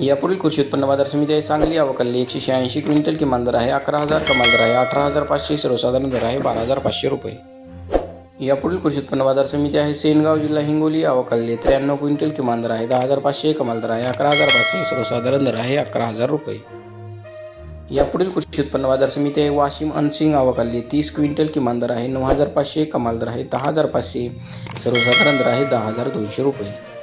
यापुढील कृषी उत्पन्न बाजार समिती आहे. सांगली अवकल्ली एकशे शहाऐंशी क्विंटल किमान दर आहे. अकरा हजार कमाल दर आहे. अठरा हजार पाचशे सर्वसाधारण दर आहे. बारा हजार पाचशे रुपये. यापुढील कृषी उत्पन्न बाजार समिती आहे. सेनगाव जिल्हा हिंगोली अवकल्ली त्र्याण्णव क्विंटल किमान दर आहे. दहा हजार पाचशे कमाल दर आहे. अकरा हजार पाचशे सर्वसाधारण दर आहे. अकरा हजार रुपये. यापुढील कृषी उत्पन्न बाजार समिती आहे. वाशिम अनसिंग अवकाली तीस क्विंटल किमान दर आहे. नऊ हजार पाचशे कमाल दर आहे. दहा हजार पाचशे सर्वसाधारण दर आहे. दहा हजार दोनशे रुपये.